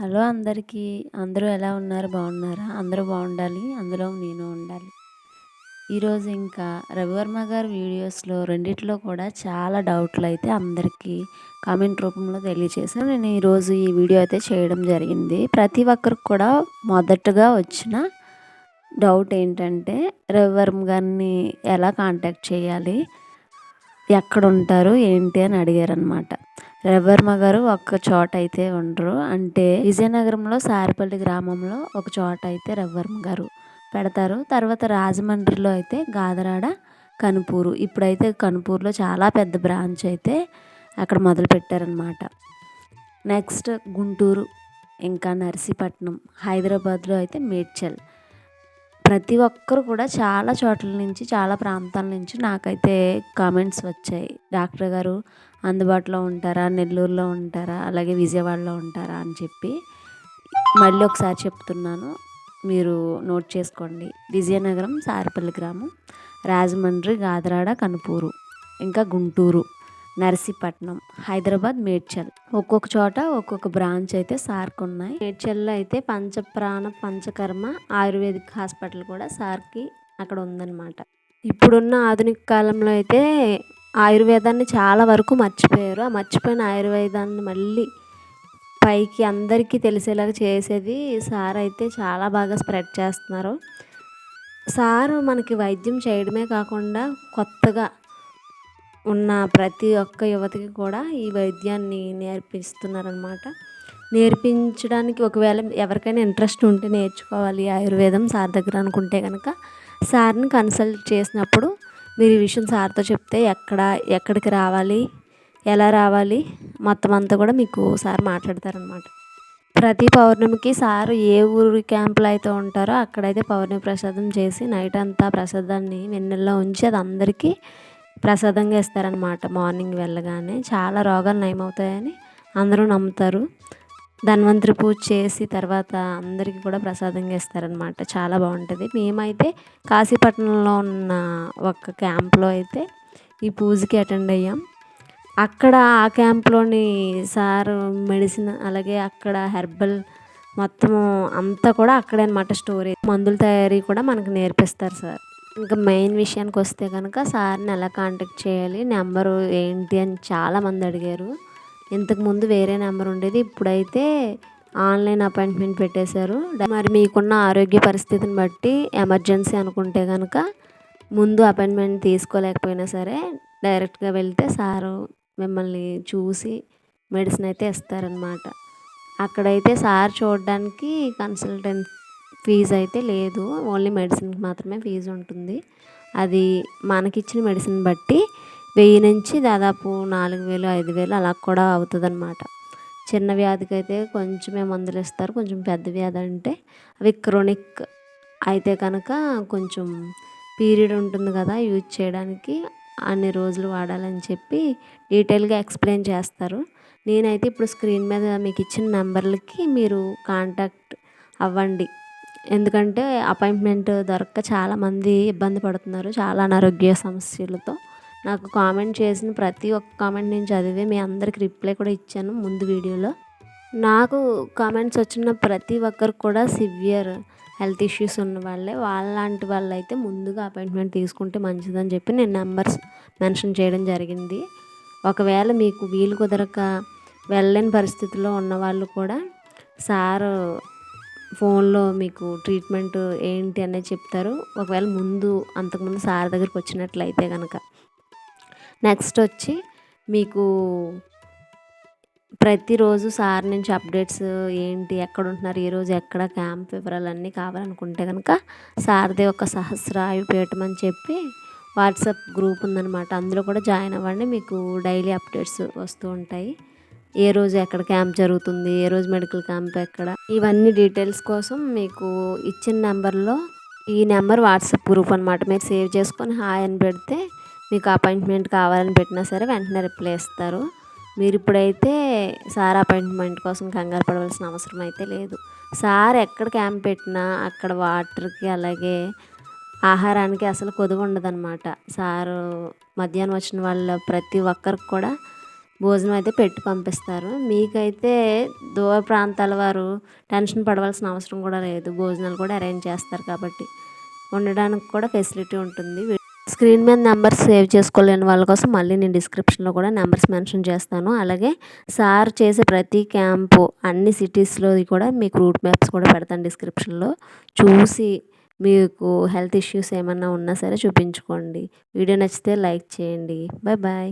Hello అందరికీ. అందరూ ఎలా ఉన్నారు? బాగున్నారా? అందరూ బాగుండాలి. అందులో నేను ఉండాలి. ఈరోజు ఇంకా రవివర్మ గారి వీడియోస్లో రెండిట్లో కూడా చాలా డౌట్లు అయితే అందరికీ కామెంట్ రూపంలో తెలియచేసాను నేను ఈరోజు ఈ వీడియో అయితే చేయడం జరిగింది. ప్రతి ఒక్కరికి కూడా మొదటగా వచ్చిన డౌట్ ఏంటంటే రవివర్మ గారిని ఎలా కాంటాక్ట్ చేయాలి? ఎక్కడ ఉంటారు? ఏంటి అని అడిగారనమాట రవివర్మ గారు ఒక్క చోట అయితే ఉండరు. అంటే విజయనగరంలో సారిపల్లి గ్రామంలో ఒక చోట అయితే రవివర్మ గారు పెడతారు. తర్వాత రాజమండ్రిలో అయితే గాదరాడ కనుపూరు. ఇప్పుడైతే కనుపూరులో చాలా పెద్ద బ్రాంచ్ అయితే అక్కడ మొదలు పెట్టారనమాట నెక్స్ట్ గుంటూరు ఇంకా నర్సీపట్నం హైదరాబాద్లో అయితే మేడ్చల్. ప్రతి ఒక్కరు కూడా చాలా చోట్ల నుంచి చాలా ప్రాంతాల నుంచి నాకైతే కామెంట్స్ వచ్చాయి. డాక్టర్ గారు అందుబాటులో ఉంటారా? నెల్లూరులో ఉంటారా? అలాగే విజయవాడలో ఉంటారా? అని చెప్పి మళ్ళీ ఒకసారి చెప్తున్నాను. మీరు నోట్ చేసుకోండి. విజయనగరం సారిపల్లి గ్రామం రాజమండ్రి గాదరాడ కనుపూరు ఇంకా గుంటూరు నర్సీపట్నం హైదరాబాద్ మేడ్చల్. ఒక్కొక్క చోట ఒక్కొక్క బ్రాంచ్ అయితే సార్కి ఉన్నాయి. మేడ్చల్లో అయితే పంచప్రాణ పంచకర్మ ఆయుర్వేదిక్ హాస్పిటల్ కూడా సార్కి అక్కడ ఉందన్నమాట. ఇప్పుడున్న ఆధునిక కాలంలో అయితే ఆయుర్వేదాన్ని చాలా వరకు మర్చిపోయారు. ఆ మర్చిపోయిన ఆయుర్వేదాన్ని మళ్ళీ పైకి అందరికీ తెలిసేలాగా చేసేది సార్ అయితే చాలా బాగా స్ప్రెడ్ చేస్తున్నారు. సార్ మనకి వైద్యం చేయడమే కాకుండా కొత్తగా ఉన్న ప్రతి ఒక్క యువతికి కూడా ఈ వైద్యాన్ని నేర్పిస్తున్నారనమాట నేర్పించడానికి ఒకవేళ ఎవరికైనా ఇంట్రెస్ట్ ఉంటే నేర్చుకోవాలి ఆయుర్వేదం సార్ దగ్గర అనుకుంటే కనుక సార్ని కన్సల్ట్ చేసినప్పుడు మీరు ఈ విషయం సార్తో చెప్తే ఎక్కడ ఎక్కడికి రావాలి ఎలా రావాలి మొత్తం అంతా కూడా మీకు సార్ మాట్లాడతారనమాట ప్రతి పౌర్ణమికి సారు ఏ ఊరి క్యాంపులో అయితే ఉంటారో అక్కడైతే పౌర్ణమి ప్రసాదం చేసి నైట్ అంతా ప్రసాదాన్ని వెన్నెల్లో ఉంచి అది అందరికీ ప్రసాదంగా ఇస్తారనమాట మార్నింగ్ వెళ్ళగానే చాలా రోగాలు నయమవుతాయని అందరూ నమ్ముతారు. ధన్వంతరి పూజ చేసి తర్వాత అందరికీ కూడా ప్రసాదంగా ఇస్తారనమాట చాలా బాగుంటుంది. మేమైతే కాశీపట్నంలో ఉన్న ఒక క్యాంప్లో అయితే ఈ పూజకి అటెండ్ అయ్యాం. అక్కడ ఆ క్యాంప్లోని సార్ మెడిసిన్ అలాగే అక్కడ హెర్బల్ మొత్తం అంతా కూడా అక్కడే అనమాట స్టోరీ మందుల తయారీ కూడా మనకు నేర్పిస్తారు సార్. ఇంకా మెయిన్ విషయానికి వస్తే కనుక సార్ని ఎలా కాంటాక్ట్ చేయాలి నెంబరు ఏంటి అని చాలామంది అడిగారు. ఇంతకుముందు వేరే నెంబర్ ఉండేది ఇప్పుడైతే ఆన్లైన్ అపాయింట్మెంట్ పెట్టేశారు. మరి మీకున్న ఆరోగ్య పరిస్థితిని బట్టి ఎమర్జెన్సీ అనుకుంటే కనుక ముందు అపాయింట్మెంట్ తీసుకోలేకపోయినా సరే డైరెక్ట్గా వెళ్తే సారు మిమ్మల్ని చూసి మెడిసిన్ అయితే ఇస్తారనమాట అక్కడైతే సార్ చూడడానికి కన్సల్టెంట్ ఫీజు అయితే లేదు ఓన్లీ మెడిసిన్కి మాత్రమే ఫీజు ఉంటుంది. అది మనకిచ్చిన మెడిసిన్ బట్టి వెయ్యి నుంచి దాదాపు నాలుగు వేలు ఐదు వేలు అలా కూడా అవుతుంది అనమాట చిన్న వ్యాధికి అయితే కొంచెమే మందులు ఇస్తారు. కొంచెం పెద్ద వ్యాధి అంటే అవి క్రోనిక్ అయితే కనుక కొంచెం పీరియడ్ ఉంటుంది కదా యూజ్ చేయడానికి అన్ని రోజులు వాడాలని చెప్పి డీటెయిల్గా ఎక్స్ప్లెయిన్ చేస్తారు. నేనైతే ఇప్పుడు స్క్రీన్ మీద మీకు ఇచ్చిన నెంబర్లకి మీరు కాంటాక్ట్ అవ్వండి. ఎందుకంటే అపాయింట్మెంట్ దొరక్క చాలామంది ఇబ్బంది పడుతున్నారు చాలా అనారోగ్య సమస్యలతో. నాకు కామెంట్ చేసిన ప్రతి ఒక్క కామెంట్ నేను చదివి మీ అందరికి రిప్లై కూడా ఇచ్చాను ముందు వీడియోలో. నాకు కామెంట్స్ వచ్చిన ప్రతి ఒక్కరికి కూడా సివియర్ హెల్త్ ఇష్యూస్ ఉన్న వాళ్ళే. వాళ్ళలాంటి వాళ్ళు అయితే ముందుగా అపాయింట్మెంట్ తీసుకుంటే మంచిదని చెప్పి నేను నెంబర్స్ మెన్షన్ చేయడం జరిగింది. ఒకవేళ మీకు వీలు కుదరక వెళ్ళలేని పరిస్థితిలో ఉన్న వాళ్ళు కూడా సార్ ఫోన్లో మీకు ట్రీట్మెంట్ ఏంటి అనేది చెప్తారు. ఒకవేళ ముందు అంతకుముందు సార్ దగ్గరికి వచ్చినట్లయితే కనుక నెక్స్ట్ వచ్చి మీకు ప్రతిరోజు సార్ నుంచి అప్డేట్స్ ఏంటి ఎక్కడ ఉంటున్నారు ఈరోజు ఎక్కడ క్యాంప్ వివరాలన్నీ కావాలనుకుంటే కనుక సార్దే ఒక సహస్రాయుపీఠం అని చెప్పి వాట్సాప్ గ్రూప్ ఉందనమాట అందులో కూడా జాయిన్ అవ్వండి మీకు డైలీ అప్డేట్స్ వస్తూ ఉంటాయి. ఏ రోజు ఎక్కడ క్యాంప్ జరుగుతుంది ఏ రోజు మెడికల్ క్యాంప్ ఎక్కడ ఇవన్నీ డీటెయిల్స్ కోసం మీకు ఇచ్చిన నెంబర్లో ఈ నెంబర్ వాట్సాప్ గ్రూప్ అనమాట మీరు సేవ్ చేసుకొని హాయ్ అని పెడితే మీకు అపాయింట్మెంట్ కావాలని పెట్టినా సరే వెంటనే రిప్లై ఇస్తారు. మీరు ఇప్పుడైతే సార్ అపాయింట్మెంట్ కోసం కంగారు పడవలసిన అవసరం అయితే లేదు. సార్ ఎక్కడ క్యాంప్ పెట్టినా అక్కడ వాటర్కి అలాగే ఆహారానికి అసలు కొదువు ఉండదన్నమాట. సారు మధ్యాహ్నం వచ్చిన వాళ్ళ ప్రతి ఒక్కరికి కూడా భోజనం అయితే పెట్టి పంపిస్తారు. మీకైతే దూర ప్రాంతాల వారు టెన్షన్ పడవలసిన అవసరం కూడా లేదు. భోజనాలు కూడా అరేంజ్ చేస్తారు కాబట్టి ఉండడానికి కూడా ఫెసిలిటీ ఉంటుంది. స్క్రీన్ మీద నెంబర్స్ సేవ్ చేసుకోలేని వాళ్ళ కోసం మళ్ళీ నేను డిస్క్రిప్షన్లో కూడా నెంబర్స్ మెన్షన్ చేస్తాను. అలాగే సార్ చేసే ప్రతి క్యాంపు అన్ని సిటీస్లో కూడా మీకు రూట్ మ్యాప్స్ కూడా పెడతాను డిస్క్రిప్షన్లో. చూసి మీకు హెల్త్ ఇష్యూస్ ఏమన్నా ఉన్నా సరే చూపించుకోండి. వీడియో నచ్చితే లైక్ చేయండి. Bye bye.